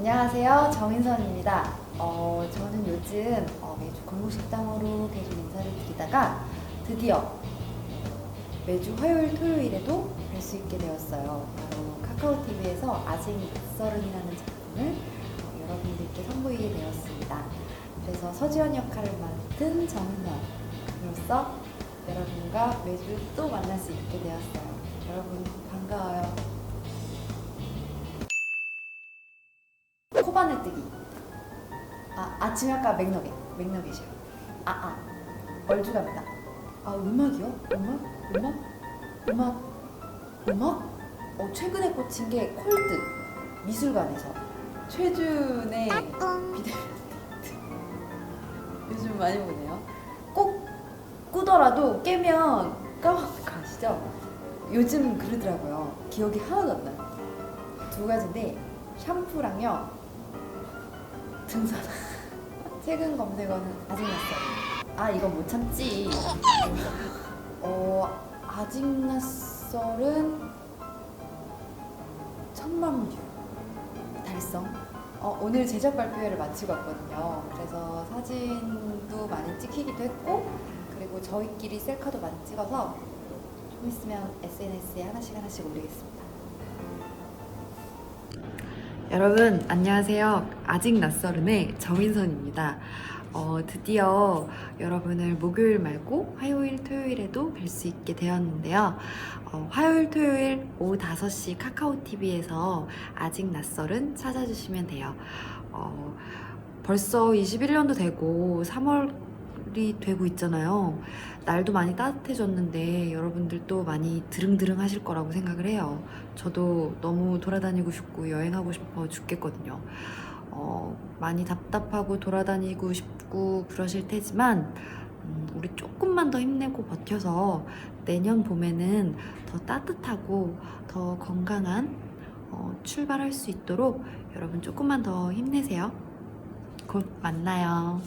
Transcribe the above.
안녕하세요. 정인선입니다. 어, 저는 요즘 어, 매주 골목식당으로 계속 인사를 드리다가 드디어 매주 화요일, 토요일에도 뵐 수 있게 되었어요. 바로 카카오TV에서 아직 낯설은이라는 작품을 어, 여러분들께 선보이게 되었습니다. 그래서 서지원 역할을 맡은 정인선으로서 여러분과 매주 또 만날 수 있게 되었어요. 여러분 반가워요. 코바늘 뜨기. 아, 아침에 아까 맥너겟. 맥너겟이요. 아, 아. 얼주갑니다. 아, 음악이요? 음악? 음악? 음악? 음악? 어, 최근에 꽂힌 게 콜드. 미술관에서. 최준의 비대면. 요즘 많이 보네요. 꼭 꾸더라도 깨면 까먹는 거 아시죠? 요즘 그러더라고요. 기억이 하나도 안 나요. 두 가지인데, 샴푸랑요, 등산. 최근 검색어는 아직 낯설. 아 이건 못 참지. 어 아직 낯설은 천만 뷰 달성. 어, 오늘 제작 발표회를 마치고 왔거든요. 그래서 사진도 많이 찍히기도 했고 그리고 저희끼리 셀카도 많이 찍어서 좀 있으면 SNS에 하나씩 하나씩 올리겠습니다. 여러분 안녕하세요. 아직 낯설은의 정인선입니다. 어, 드디어 여러분을 목요일 말고 화요일, 토요일에도 뵐 수 있게 되었는데요. 어, 화요일, 토요일 오후 5시 카카오TV에서 아직 낯설은 찾아주시면 돼요. 어, 벌써 21년도 되고 3월 이 되고 있잖아요. 날도 많이 따뜻해졌는데 여러분들도 많이 드릉드릉 하실 거라고 생각을 해요. 저도 너무 돌아다니고 싶고 여행하고 싶어 죽겠거든요. 어, 많이 답답하고 돌아다니고 싶고 그러실 테지만 음, 우리 조금만 더 힘내고 버텨서 내년 봄에는 더 따뜻하고 더 건강한 어, 출발할 수 있도록 여러분 조금만 더 힘내세요. 곧 만나요.